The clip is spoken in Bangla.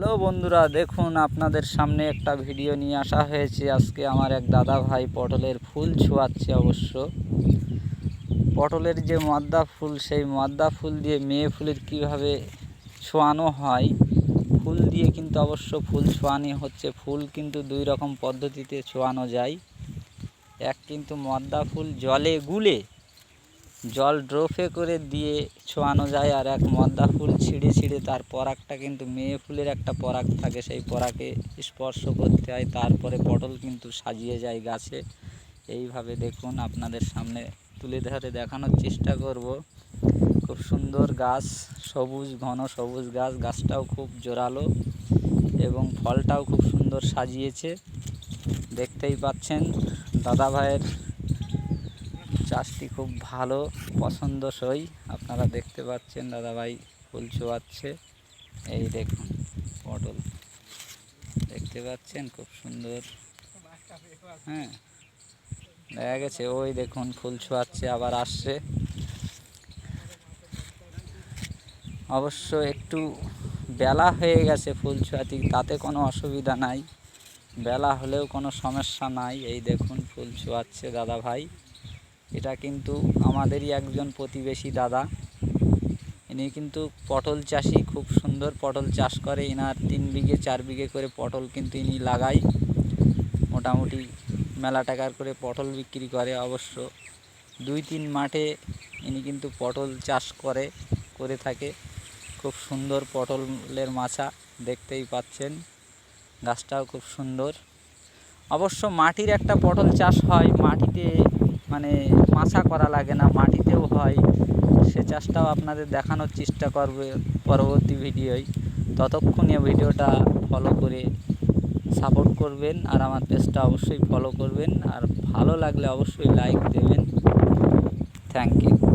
হ্যালো বন্ধুরা, দেখুন আপনাদের সামনে একটা ভিডিও নিয়ে আসা হয়েছে। আজকে আমার এক দাদা ভাই পটলের ফুল ছোঁয়াচ্ছে অবশ্য। পটলের যে মদ্দা ফুল, সেই মদ্দা ফুল দিয়ে মেয়ে ফুলের কীভাবে ছোঁয়ানো হয়, ফুল দিয়ে কিন্তু অবশ্য ফুল ছোঁয়ানি হচ্ছে। ফুল কিন্তু দুই রকম পদ্ধতিতে ছোঁয়ানো যায়। এক কিন্তু মদ্দা ফুল জলে গুলে জল ড্রপে করে দিয়ে ছোঁয়ানো যায় আর এক মদ্দা ফুল ছিঁড়ে ছিঁড়ে তার পরাগটা কিন্তু মেয়ে ফুলের একটা পরাগ থাকে। সেই পরাগে স্পর্শ করতে হয়, তারপরে পটল কিন্তু সাজিয়ে যায় গাছে। এইভাবে দেখুন, আপনাদের সামনে তুলে ধরে দেখানোর চেষ্টা করব। খুব সুন্দর গাছ, সবুজ, ঘন সবুজ গাছ, গাছটাও খুব জোরালো এবং ফলটাও খুব সুন্দর সাজিয়েছে। দেখতেই পাচ্ছেন দাদা ভাইয়ের চাষটি খুব ভালো, পছন্দসই। আপনারা দেখতে পাচ্ছেন দাদাভাই ফুল ছোয়াচ্ছে। এই দেখুন পটল। দেখতে পাচ্ছেন? খুব সুন্দর। হ্যাঁ। দেখা গেছে, ওই দেখুন ফুল ছোয়াচ্ছে, আবার আসছে। অবশ্য একটু বেলা হয়ে গেছে ফুল ছোয়াতে, তাতে কোনো অসুবিধা নাই। বেলা হলেও কোনো সমস্যা নাই। এই দেখুন ফুল ছোয়াচ্ছে দাদা ভাই এটা কিন্তু আমাদেরই একজন প্রতিবেশী দাদা। ইনি কিন্তু পটল চাষি খুব সুন্দর পটল চাষ করে। এনার তিন বিঘে, চার বিঘে করে পটল কিন্তু ইনি লাগায়। মোটামুটি মেলা টাকার করে পটল বিক্রি করে অবশ্য। দুই তিন মাঠে ইনি কিন্তু পটল চাষ করে করে থাকে। খুব সুন্দর পটলের মাছা দেখতেই পাচ্ছেন। গাছটাও খুব সুন্দর। অবশ্য মাটির একটা পটল চাষ হয়, মাটিতে মানে মাছা করা লাগে না, মাটিতেও হয়। সে চাষটাও আপনাদের দেখানোর চেষ্টা করবে পরবর্তী ভিডিওয়। ততক্ষণে ভিডিওটা ফলো করে সাপোর্ট করবেন আর আমার পেজটা অবশ্যই ফলো করবেন। আর ভালো লাগলে অবশ্যই লাইক দেবেন। Thank you